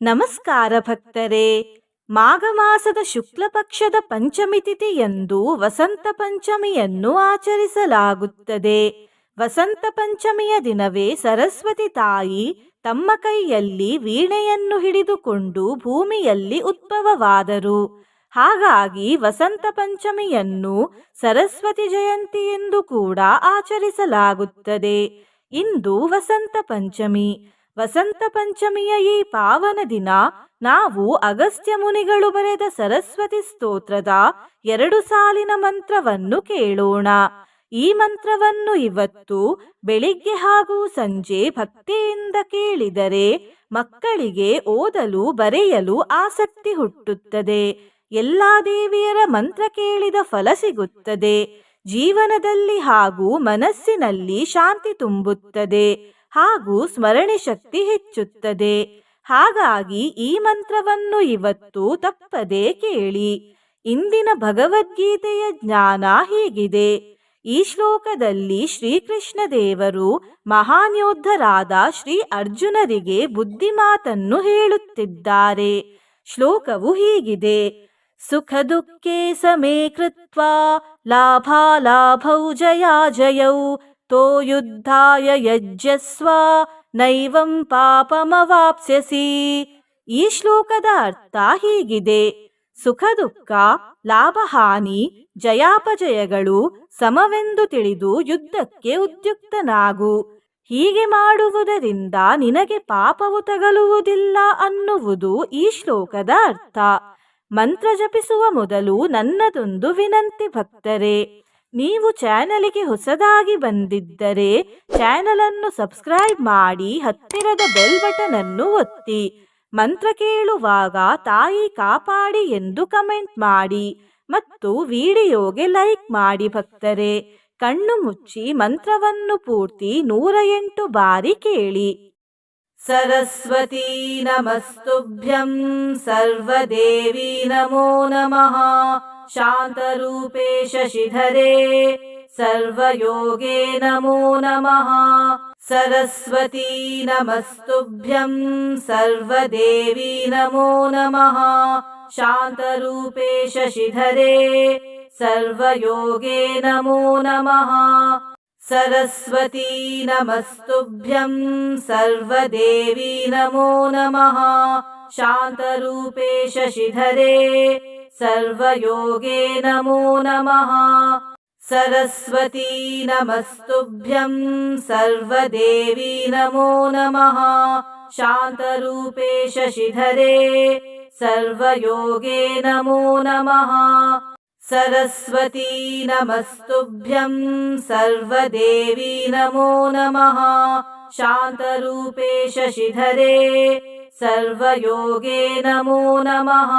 ನಮಸ್ಕಾರ ಭಕ್ತರೇ. ಮಾಘ ಮಾಸದ ಶುಕ್ಲ ಪಕ್ಷದ ಪಂಚಮಿ ತಿಥಿಯಂದು ವಸಂತ ಪಂಚಮಿಯನ್ನು ಆಚರಿಸಲಾಗುತ್ತದೆ. ವಸಂತ ಪಂಚಮಿಯ ದಿನವೇ ಸರಸ್ವತಿ ತಾಯಿ ತಮ್ಮ ಕೈಯಲ್ಲಿ ವೀಣೆಯನ್ನು ಹಿಡಿದುಕೊಂಡು ಭೂಮಿಯಲ್ಲಿ ಉದ್ಭವವಾದರು. ಹಾಗಾಗಿ ವಸಂತ ಪಂಚಮಿಯನ್ನು ಸರಸ್ವತಿ ಜಯಂತಿ ಎಂದು ಕೂಡ ಆಚರಿಸಲಾಗುತ್ತದೆ. ಇಂದು ವಸಂತ ಪಂಚಮಿ. ವಸಂತ ಪಂಚಮಿಯ ಈ ಪಾವನ ದಿನ ನಾವು ಅಗಸ್ತ್ಯ ಮುನಿಗಳು ಬರೆದ ಸರಸ್ವತಿ ಸ್ತೋತ್ರದ ಎರಡು ಸಾಲಿನ ಮಂತ್ರವನ್ನು ಕೇಳೋಣ. ಈ ಮಂತ್ರವನ್ನು ಇವತ್ತು ಬೆಳಿಗ್ಗೆ ಹಾಗೂ ಸಂಜೆ ಭಕ್ತಿಯಿಂದ ಕೇಳಿದರೆ ಮಕ್ಕಳಿಗೆ ಓದಲು ಬರೆಯಲು ಆಸಕ್ತಿ ಹುಟ್ಟುತ್ತದೆ. ಎಲ್ಲಾ ದೇವಿಯರ ಮಂತ್ರ ಕೇಳಿದ ಫಲ ಸಿಗುತ್ತದೆ. ಜೀವನದಲ್ಲಿ ಹಾಗೂ ಮನಸ್ಸಿನಲ್ಲಿ ಶಾಂತಿ ತುಂಬುತ್ತದೆ. ಹಾಗೂ ಸ್ಮರಣೆ ಶಕ್ತಿ ಹೆಚ್ಚುತ್ತದೆ. ಹಾಗಾಗಿ ಈ ಮಂತ್ರವನ್ನು ಇವತ್ತು ತಪ್ಪದೆ ಕೇಳಿ. ಇಂದಿನ ಭಗವದ್ಗೀತೆಯ ಜ್ಞಾನ ಹೀಗಿದೆ. ಈ ಶ್ಲೋಕದಲ್ಲಿ ಶ್ರೀಕೃಷ್ಣ ದೇವರು ಮಹಾನ್ ಯೋಧರಾದ ಶ್ರೀ ಅರ್ಜುನರಿಗೆ ಬುದ್ಧಿಮಾತನ್ನು ಹೇಳುತ್ತಿದ್ದಾರೆ. ಶ್ಲೋಕವು ಹೀಗಿದೆ. ಸುಖ ದುಃಖೇ ಸಮೇ ಕೃತ್ವ, ಲಾಭ ಲಾಭೌ ಜಯಾ ಜಯೌ ತೋ ಯುದ್ಧಾಯ ಯಜ್ಜಸ್ವ ನೈವಂ ಪಾಪಮವಾಪ್ಸ್ಯಸಿ ಈ ಶ್ಲೋಕದ ಅರ್ಥ ಹೀಗಿದೆ. ಸುಖ, ದುಃಖ, ಲಾಭಹಾನಿ, ಜಯಾಪಜಯಗಳು ಸಮವೆಂದು ತಿಳಿದು ಯುದ್ಧಕ್ಕೆ ಉದ್ಯುಕ್ತನಾಗು. ಹೀಗೆ ಮಾಡುವುದರಿಂದ ನಿನಗೆ ಪಾಪವು ತಗಲುವುದಿಲ್ಲ ಅನ್ನುವುದು ಈ ಶ್ಲೋಕದ ಅರ್ಥ. ಮಂತ್ರ ಜಪಿಸುವ ಮೊದಲು ನನ್ನದೊಂದು ವಿನಂತಿ ಭಕ್ತರೇ. ನೀವು ಚಾನಲಿಗೆ ಹೊಸದಾಗಿ ಬಂದಿದ್ದರೆ ಚಾನಲ್ ಅನ್ನು ಸಬ್ಸ್ಕ್ರೈಬ್ ಮಾಡಿ ಹತ್ತಿರದ ಬೆಲ್ ಬಟನ್ ಅನ್ನು ಒತ್ತಿ. ಮಂತ್ರ ಕೇಳುವಾಗ ತಾಯಿ ಕಾಪಾಡಿ ಎಂದು ಕಮೆಂಟ್ ಮಾಡಿ ಮತ್ತು ವಿಡಿಯೋಗೆ ಲೈಕ್ ಮಾಡಿ ಭಕ್ತರೆ. ಕಣ್ಣು ಮುಚ್ಚಿ ಮಂತ್ರವನ್ನು ಪೂರ್ತಿ ನೂರ ಎಂಟು ಬಾರಿ ಕೇಳಿ. सरस्वती नमस्तुभ्यं सर्वदेवी नमो नमः। शान्तरूपे शशिधरे सर्वयोगे नमो नमः। सरस्वती नमस्तुभ्यं सर्वदेवी नमो नमः। शान्तरूपे शशिधरे सर्वयोगे नमो नमः। सरस्वती नमस्तुभ्यं सर्वदेवी नमो नमः। शान्तरूपे शशिधरे सर्वयोगे नमो नमः। सरस्वती नमस्तुभ्यं सर्वदेवी नमो नमः। शान्तरूपे शशिधरे सर्वयोगे नमो नमः सरस्वती नमस्तुभ्यं सर्वदेवी नमो नमः। शान्तरूपे शशिधरे सर्वयोगे नमो नमः।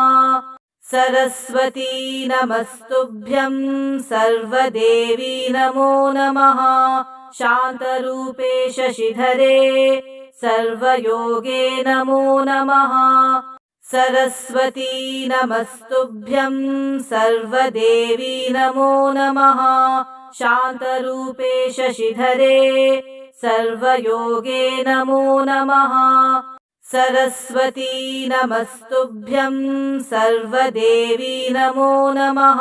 सरस्वती नमस्तुभ्यं सर्वदेवी नमो नमः। शान्तरूपे शशिधरे सर्वयोगे नमो नमः सरस्वती नमस्तुभ्यं सर्वदेवी नमो नमः। शान्तरूपे शशिधरे सर्वयोगे नमो नमः। सरस्वती नमस्तुभ्यं सर्वदेवी नमो नमः।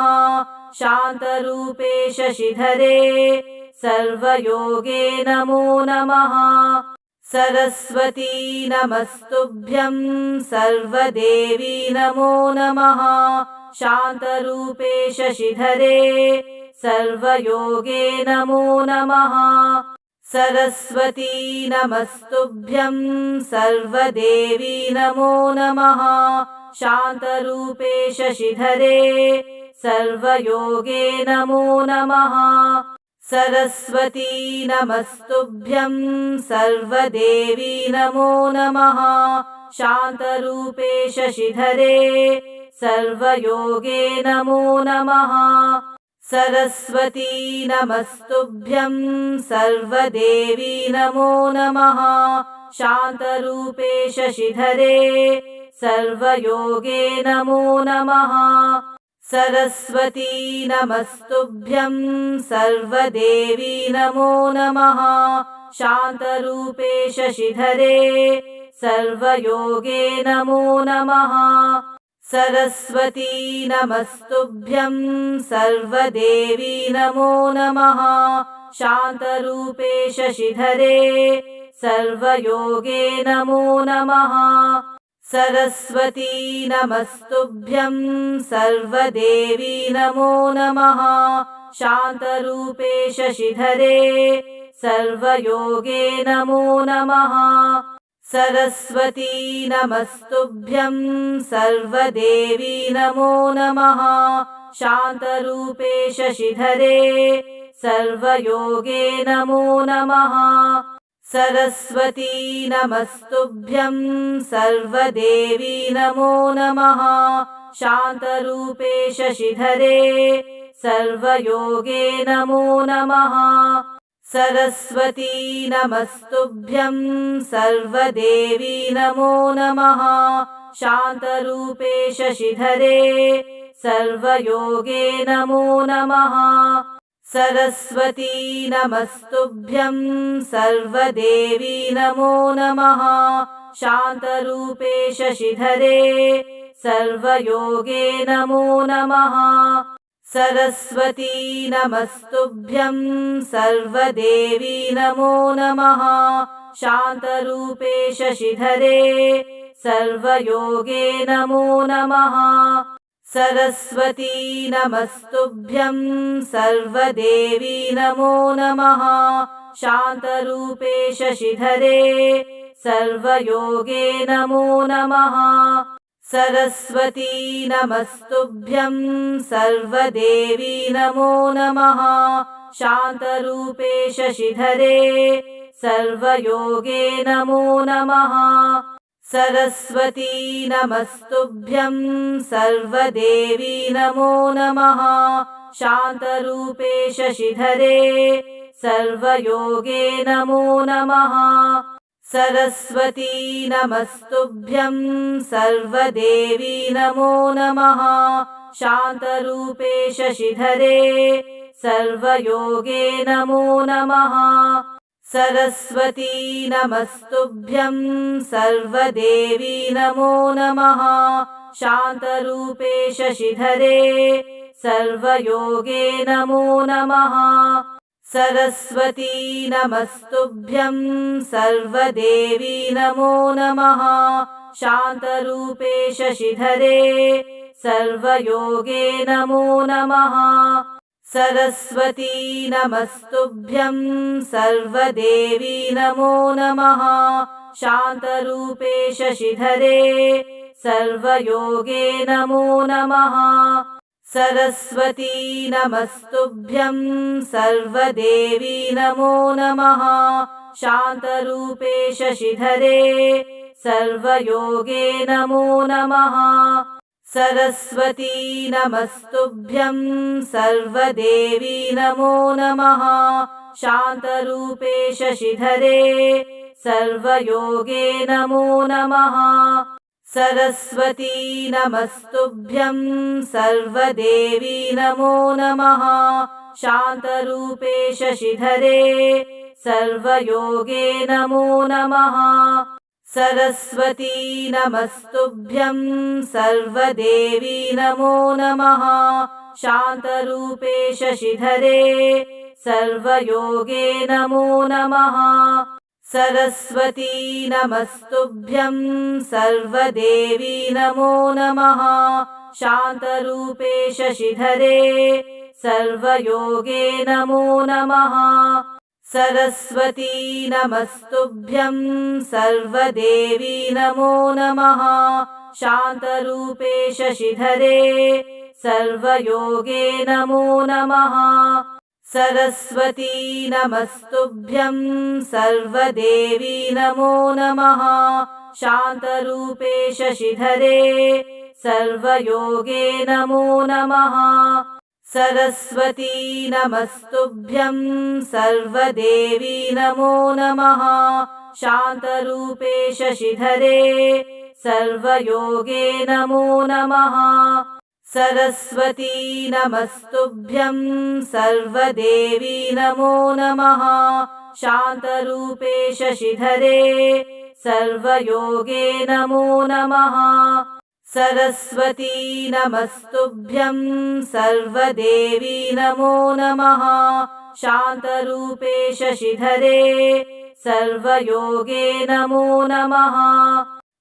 शान्तरूपे शशिधरे सर्वयोगे नमो नमः सरस्वती नमस्तुभ्यं सर्वदेवी नमो नमः। शान्तरूपे शशिधरे सर्वयोगे नमो नमः। सरस्वती नमस्तुभ्यं सर्वदेवी नमो नमः। शान्तरूपे शशिधरे सर्वयोगे नमो नमः सरस्वती नमस्तुभ्यं सर्वदेवी नमो नमः। शान्तरूपे शशिधरे सर्वयोगे नमो नमः। सरस्वती नमस्तुभ्यं सर्वदेवी नमो नमः। शान्तरूपे शशिधरे सर्वयोगे नमो नमः सरस्वती नमस्तुभ्यं सर्वदेवी नमो नमः। शान्तरूपे शशिधरे सर्वयोगे नमो नमः। सरस्वती नमस्तुभ्यं सर्वदेवी नमो नमः। शान्तरूपे शशिधरे सर्वयोगे नमो नमः सरस्वती नमस्तुभ्यं सर्वदेवी नमो नमः। शान्तरूपे शशिधरे सर्वयोगे नमो नमः। सरस्वती नमस्तुभ्यं सर्वदेवी नमो नमः। शान्तरूपे शशिधरे सर्वयोगे नमो नमः सरस्वती नमस्तुभ्यं सर्वदेवी नमो नमः। शान्तरूपे शशिधरे सर्वयोगे नमो नमः। सरस्वती नमस्तुभ्यं सर्वदेवी नमो नमः। शान्तरूपे शशिधरे सर्वयोगे नमो नमः सरस्वती नमस्तुभ्यं सर्वदेवी नमो नमः। शान्तरूपे शशिधरे सर्वयोगे नमो नमः। सरस्वती नमस्तुभ्यं सर्वदेवी नमो नमः। शान्तरूपे शशिधरे सर्वयोगे नमो नमः सरस्वती नमस्तुभ्यं सर्वदेवी नमो नमः। शान्तरूपे शशिधरे सर्वयोगे नमो नमः। सरस्वती नमस्तुभ्यं सर्वदेवी नमो नमः। शान्तरूपे शशिधरे सर्वयोगे नमो नमः सरस्वती नमस्तुभ्यं सर्वदेवी नमो नमः। शान्तरूपे शशिधरे सर्वयोगे नमो नमः। सरस्वती नमस्तुभ्यं सर्वदेवी नमो नमः। शान्तरूपे शशिधरे सर्वयोगे नमो नमः। सरस्वती नमस्तुभ्यं सर्वदेवी नमो नमः। शान्तरूपे शशिधरे सर्वयोगे नमो नमः। सरस्वती नमस्तुभ्यं सर्वदेवी नमो नमः। शान्तरूपे शशिधरे सर्वयोगे नमो नमः सरस्वती नमस्तुभ्यं सर्वदेवी नमो नमः। शान्तरूपे शशिधरे सर्वयोगे नमो नमः। सरस्वती नमस्तुभ्यं सर्वदेवी नमो नमः। शान्तरूपे शशिधरे सर्वयोगे नमो नमः सरस्वती नमस्तुभ्यं सर्वदेवी नमो नमः। शान्तरूपे शशिधरे सर्वयोगे नमो नमः। सरस्वती नमस्तुभ्यं सर्वदेवी नमो नमः। शान्तरूपे शशिधरे सर्वयोगे नमो नमः सरस्वती नमस्तुभ्यं सर्वदेवी नमो नमः। शान्तरूपे शशिधरे सर्वयोगे नमो नमः। सरस्वती नमस्तुभ्यं सर्वदेवी नमो नमः। शान्तरूपे शशिधरे सर्वयोगे नमो नमः सरस्वती नमस्तुभ्यं सर्वदेवी नमो नमः। शान्तरूपे शशिधरे सर्वयोगे नमो नमः। सरस्वती नमस्तुभ्यं सर्वदेवी नमो नमः। शान्तरूपे शशिधरे सर्वयोगे नमो नमः सरस्वती नमस्तुभ्यं सर्वदेवी नमो नमः। शान्तरूपे शशिधरे सर्वयोगे नमो नमः। सरस्वती नमस्तुभ्यं सर्वदेवी नमो नमः। शान्तरूपे शशिधरे सर्वयोगे नमो नमः सरस्वती नमस्तुभ्यं सर्वदेवी नमो नमः। शान्तरूपे शशिधरे सर्वयोगे नमो नमः।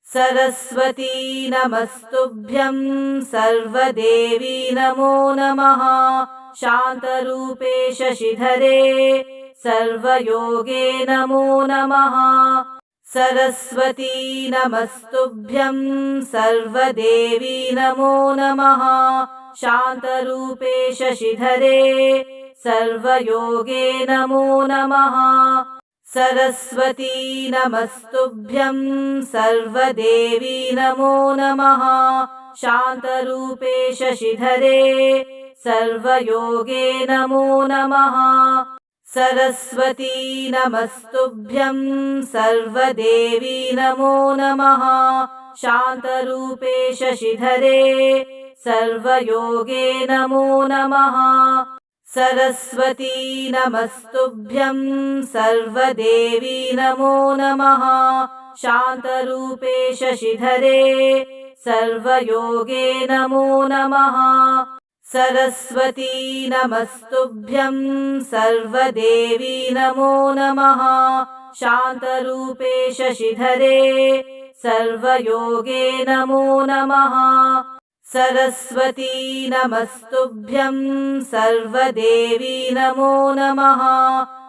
सरस्वती नमस्तुभ्यं सर्वदेवी नमो नमः। शान्तरूपे शशिधरे सर्वयोगे नमो नमः सरस्वती नमस्तुभ्यं सर्वदेवी नमो नमः। शान्तरूपे शशिधरे सर्वयोगे नमो नमः। सरस्वती नमस्तुभ्यं सर्वदेवी नमो नमः। शान्तरूपे शशिधरे सर्वयोगे नमो नमः सरस्वती नमस्तुभ्यं सर्वदेवी नमो नमः। शान्तरूपे शशिधरे सर्वयोगे नमो नमः। सरस्वती नमस्तुभ्यं सर्वदेवी नमो नमः। शान्तरूपे शशिधरे सर्वयोगे नमो नमः सरस्वती नमस्तुभ्यं सर्वदेवी नमो नमः। शान्तरूपे शशिधरे सर्वयोगे नमो नमः। सरस्वती नमस्तुभ्यं सर्वदेवी नमो नमः।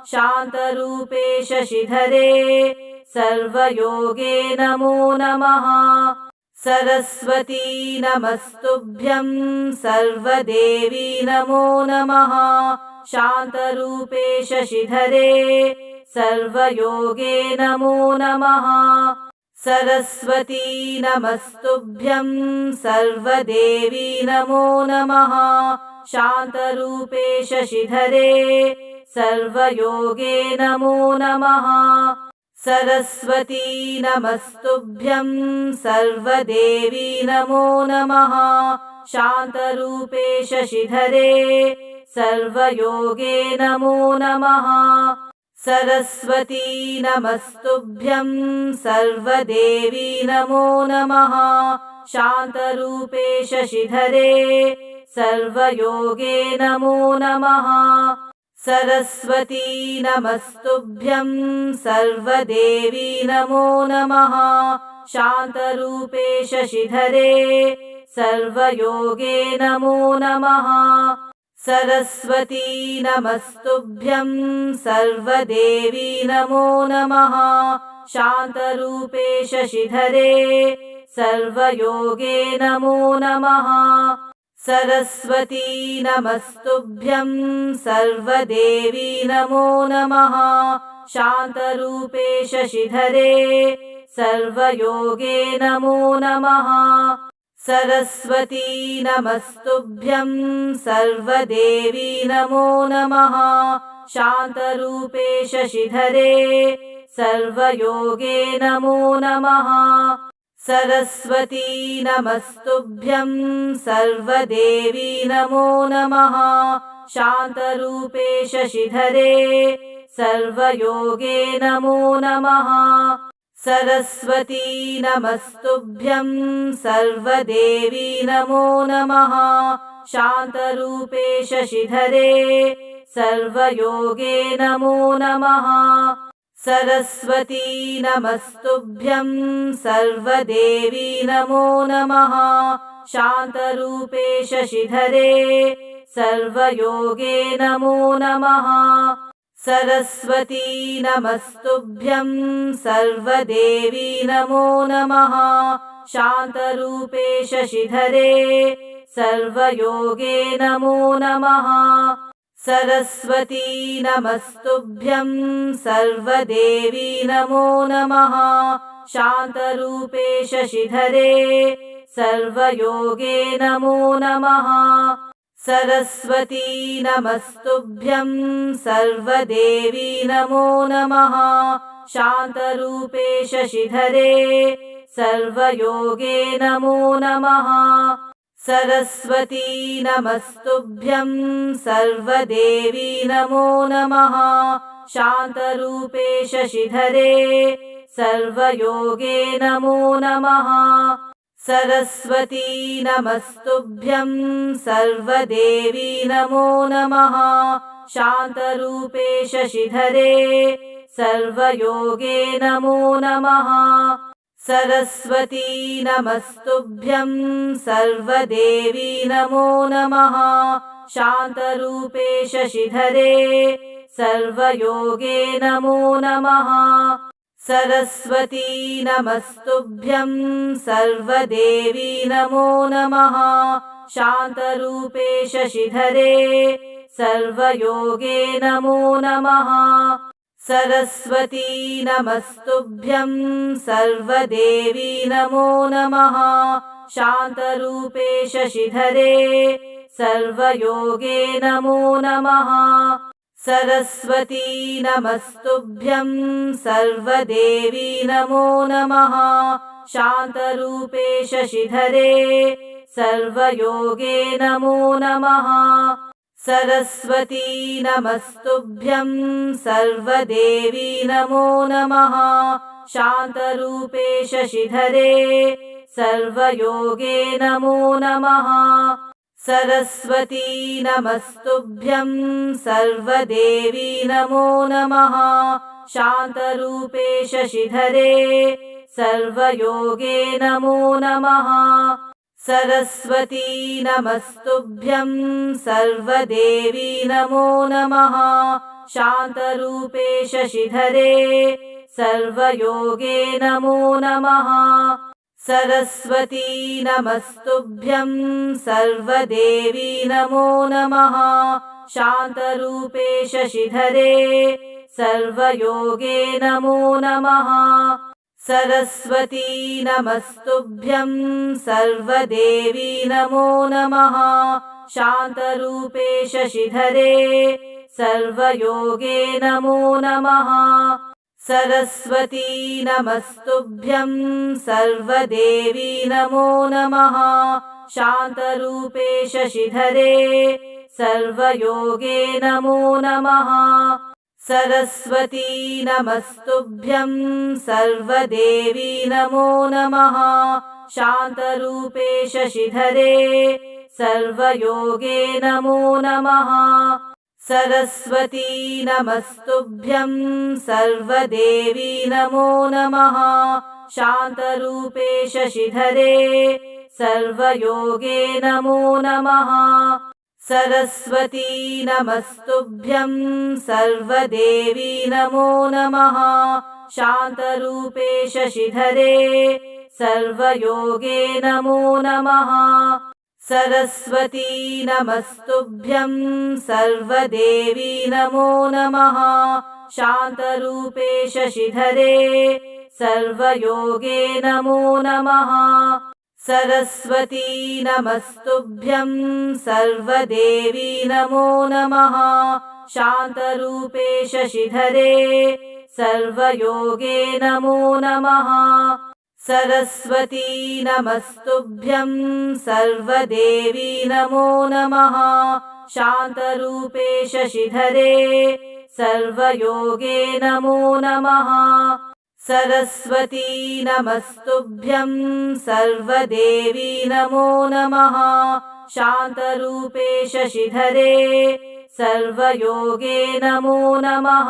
शान्तरूपे शशिधरे सर्वयोगे नमो नमः सरस्वती नमस्तुभ्यं सर्वदेवी नमो नमः। शान्तरूपे शशिधरे सर्वयोगे नमो नमः। सरस्वती नमस्तुभ्यं सर्वदेवी नमो नमः। शान्तरूपे शशिधरे सर्वयोगे नमो नमः सरस्वती नमस्तुभ्यं सर्वदेवी नमो नमः। शान्तरूपे शशिधरे सर्वयोगे नमो नमः। सरस्वती नमस्तुभ्यं सर्वदेवी नमो नमः। शान्तरूपे शशिधरे सर्वयोगे नमो नमः सरस्वती नमस्तुभ्यं सर्वदेवी नमो नमः। शान्तरूपे शशिधरे सर्वयोगे नमो नमः। सरस्वती नमस्तुभ्यं सर्वदेवी नमो नमः। शान्तरूपे शशिधरे सर्वयोगे नमो नमः सरस्वती नमस्तुभ्यं सर्वदेवी नमो नमः। शान्तरूपे शशिधरे सर्वयोगे नमो नमः। सरस्वती नमस्तुभ्यं सर्वदेवी नमो नमः। शान्तरूपे शशिधरे सर्वयोगे नमो नमः सरस्वती नमस्तुभ्यं सर्वदेवी नमो नमः। शान्तरूपे शशिधरे सर्वयोगे नमो नमः। सरस्वती नमस्तुभ्यं सर्वदेवी नमो नमः। शान्तरूपे शशिधरे सर्वयोगे नमो नमः सरस्वती नमस्तुभ्यं सर्वदेवी नमो नमः। शान्तरूपे शशिधरे सर्वयोगे नमो नमः। सरस्वती नमस्तुभ्यं सर्वदेवी नमो नमः। शान्तरूपे शशिधरे सर्वयोगे नमो नमः सरस्वती नमस्तुभ्यं सर्वदेवी नमो नमः। शान्तरूपे शशिधरे सर्वयोगे नमो नमः। सरस्वती नमस्तुभ्यं सर्वदेवी नमो नमः। शान्तरूपे शशिधरे सर्वयोगे नमो नमः सरस्वती नमस्तुभ्यं सर्वदेवी नमो नमः। शान्तरूपे शशिधरे सर्वयोगे नमो नमः। सरस्वती नमस्तुभ्यं सर्वदेवी नमो नमः। शान्तरूपे शशिधरे सर्वयोगे नमो नमः सरस्वती नमस्तुभ्यं सर्वदेवी नमो नमः। शान्तरूपे शशिधरे सर्वयोगे नमो नमः। सरस्वती नमस्तुभ्यं सर्वदेवी नमो नमः। शान्तरूपे शशिधरे सर्वयोगे नमो नमः सरस्वती नमस्तुभ्यं सर्वदेवी नमो नमः। शान्तरूपे शशिधरे सर्वयोगे नमो नमः। सरस्वती नमस्तुभ्यं सर्वदेवी नमो नमः। शान्तरूपे शशिधरे सर्वयोगे नमो नमः सरस्वती नमस्तुभ्यं सर्वदेवी नमो नमः। शान्तरूपे शशिधरे सर्वयोगे नमो नमः। सरस्वती नमस्तुभ्यं सर्वदेवी नमो नमः। शान्तरूपे शशिधरे सर्वयोगे नमो नमः सरस्वती नमस्तुभ्यं सर्वदेवी नमो नमः। शान्तरूपे शशिधरे सर्वयोगे नमो नमः। सरस्वती नमस्तुभ्यं सर्वदेवी नमो नमः। शान्तरूपे शशिधरे सर्वयोगे नमो नमः सरस्वती नमस्तुभ्यं सर्वदेवी नमो नमः। शान्तरूपे शशिधरे सर्वयोगे नमो नमः। सरस्वती नमस्तुभ्यं सर्वदेवी नमो नमः। शान्तरूपे शशिधरे सर्वयोगे नमो नमः सरस्वती नमस्तुभ्यं सर्वदेवी नमो नमः। शान्तरूपे शशिधरे सर्वयोगे नमो नमः। सरस्वती नमस्तुभ्यं सर्वदेवी नमो नमः। शान्तरूपे शशिधरे सर्वयोगे नमो नमः सरस्वती नमस्तुभ्यं सर्वदेवी नमो नमः। शान्तरूपे शशिधरे सर्वयोगे नमो नमः। सरस्वती नमस्तुभ्यं सर्वदेवी नमो नमः। शान्तरूपे शशिधरे सर्वयोगे नमो नमः सरस्वती नमस्तुभ्यं सर्वदेवी नमो नमः। शान्तरूपे शशिधरे सर्वयोगे नमो नमः। सरस्वती नमस्तुभ्यं सर्वदेवी नमो नमः। शान्तरूपे शशिधरे सर्वयोगे नमो नमः सरस्वती नमस्तुभ्यं सर्वदेवी नमो नमः। शान्तरूपे शशिधरे सर्वयोगे नमो नमः।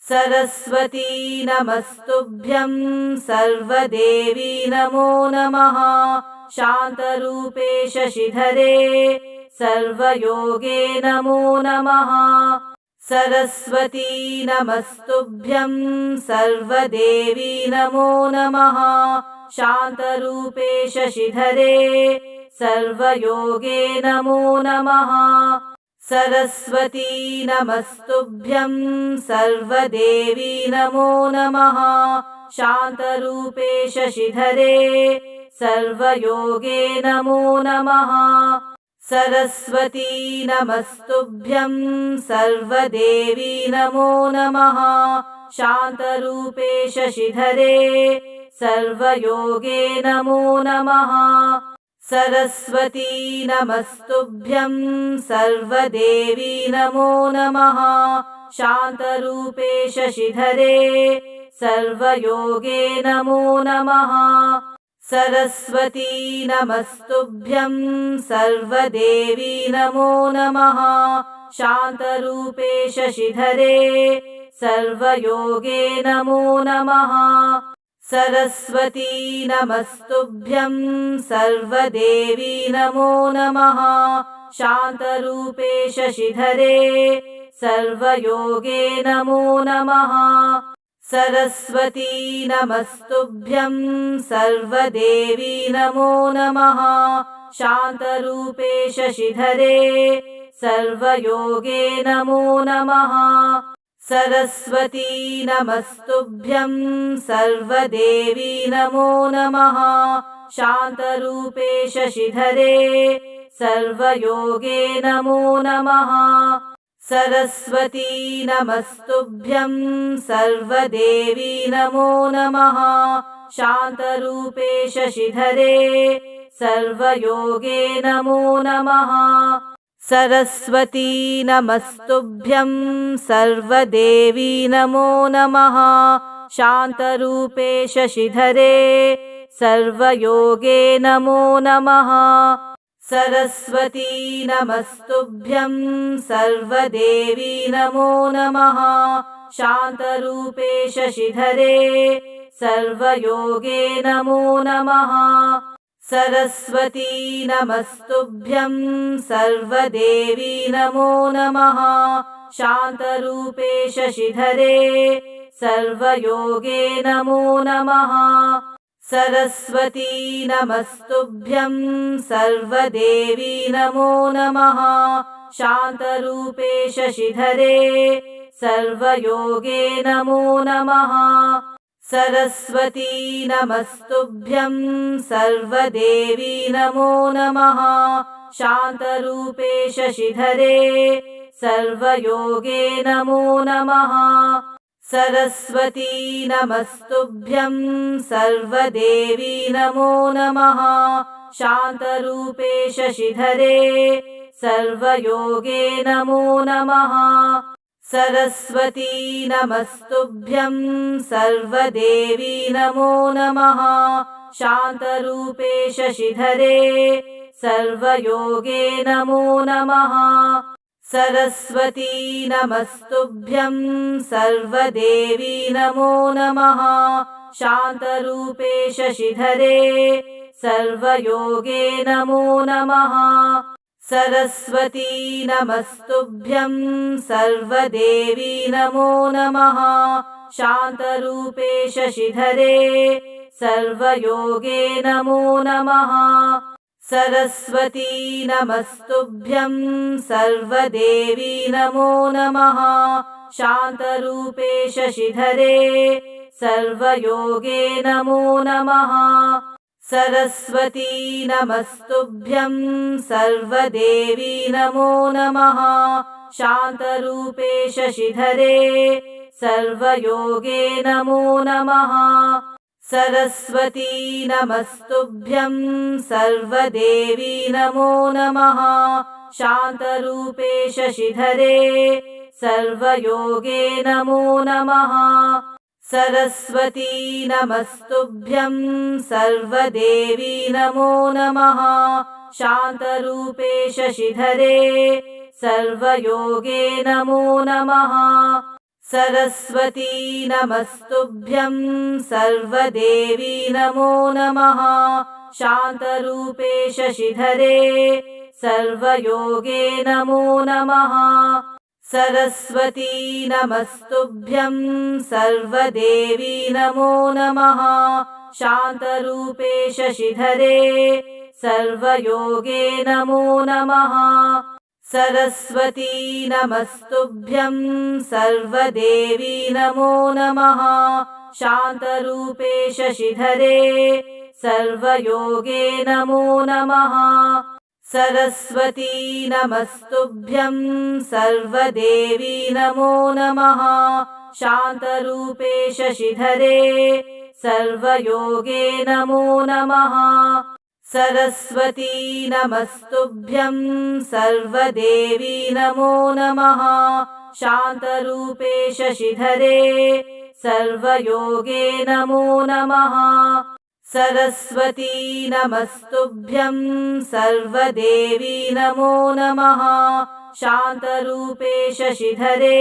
सरस्वती नमस्तुभ्यं सर्वदेवी नमो नमः। शान्तरूपे शशिधरे सर्वयोगे नमो नमः सरस्वती नमस्तुभ्यं सर्वदेवी नमो नमः। शान्तरूपे शशिधरे सर्वयोगे नमो नमः। सरस्वती नमस्तुभ्यं सर्वदेवी नमो नमः। शान्तरूपे शशिधरे सर्वयोगे नमो नमः सरस्वती नमस्तुभ्यं सर्वदेवी नमो नमः। शान्तरूपे शशिधरे सर्वयोगे नमो नमः। सरस्वती नमस्तुभ्यं सर्वदेवी नमो नमः। शान्तरूपे शशिधरे सर्वयोगे नमो नमः सरस्वती नमस्तुभ्यं सर्वदेवी नमो नमः। शान्तरूपे शशिधरे सर्वयोगे नमो नमः। सरस्वती नमस्तुभ्यं सर्वदेवी नमो नमः। शान्तरूपे शशिधरे सर्वयोगे नमो नमः सरस्वती नमस्तुभ्यं सर्वदेवी नमो नमः। शान्तरूपे शशिधरे सर्वयोगे नमो नमः। सरस्वती नमस्तुभ्यं सर्वदेवी नमो नमः। शान्तरूपे शशिधरे सर्वयोगे नमो नमः सरस्वती नमस्तुभ्यं सर्वदेवी नमो नमः। शान्तरूपे शशिधरे सर्वयोगे नमो नमः। सरस्वती नमस्तुभ्यं सर्वदेवी नमो नमः। शान्तरूपे शशिधरे सर्वयोगे नमो नमः सरस्वती नमस्तुभ्यं सर्वदेवी नमो नमः। शान्तरूपे शशिधरे सर्वयोगे नमो नमः। सरस्वती नमस्तुभ्यं सर्वदेवी नमो नमः। शान्तरूपे शशिधरे सर्वयोगे नमो नमः सरस्वती नमस्तुभ्यं सर्वदेवी नमो नमः। शान्तरूपे शशिधरे सर्वयोगे नमो नमः। सरस्वती नमस्तुभ्यं सर्वदेवी नमो नमः। शान्तरूपे शशिधरे सर्वयोगे नमो नमः सरस्वती नमस्तुभ्यं सर्वदेवी नमो नमः। शान्तरूपे शशिधरे सर्वयोगे नमो नमः। सरस्वती नमस्तुभ्यं सर्वदेवी नमो नमः। शान्तरूपे शशिधरे सर्वयोगे नमो नमः सरस्वती नमस्तुभ्यं सर्वदेवी नमो नमः। शान्तरूपे शशिधरे सर्वयोगे नमो नमः। सरस्वती नमस्तुभ्यं सर्वदेवी नमो नमः। शान्तरूपे शशिधरे सर्वयोगे नमो नमः सरस्वती नमस्तुभ्यं सर्वदेवी नमो नमः। शान्तरूपे शशिधरे सर्वयोगे नमो नमः। सरस्वती नमस्तुभ्यं सर्वदेवी नमो नमः। शान्तरूपे शशिधरे सर्वयोगे नमो नमः सरस्वती नमस्तुभ्यं सर्वदेवी नमो नमः। शान्तरूपे शशिधरे सर्वयोगे नमो नमः। सरस्वती नमस्तुभ्यं सर्वदेवी नमो नमः। शान्तरूपे शशिधरे सर्वयोगे नमो नमः सरस्वती नमस्तुभ्यं सर्वदेवी नमो नमः। शान्तरूपे शशिधरे सर्वयोगे नमो नमः। सरस्वती नमस्तुभ्यं सर्वदेवी नमो नमः। शान्तरूपे शशिधरे सर्वयोगे नमो नमः सरस्वती नमस्तुभ्यं सर्वदेवी नमो नमः। शान्तरूपे शशिधरे सर्वयोगे नमो नमः। सरस्वती नमस्तुभ्यं सर्वदेवी नमो नमः। शान्तरूपे शशिधरे सर्वयोगे नमो नमः सरस्वती नमस्तुभ्यं सर्वदेवी नमो नमः। शान्तरूपे शशिधरे सर्वयोगे नमो नमः। सरस्वती नमस्तुभ्यं सर्वदेवी नमो नमः। शान्तरूपे शशिधरे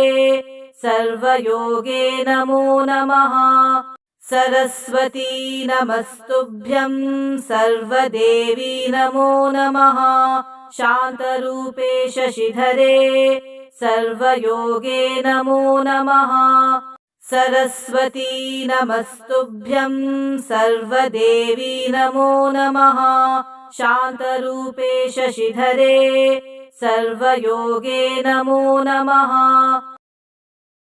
सर्वयोगे नमो नमः सरस्वती नमस्तुभ्यं सर्वदेवी नमो नमः। शान्तरूपे शशिधरे सर्वयोगे नमो नमः। सरस्वती नमस्तुभ्यं सर्वदेवी नमो नमः। शान्तरूपे शशिधरे सर्वयोगे नमो नमः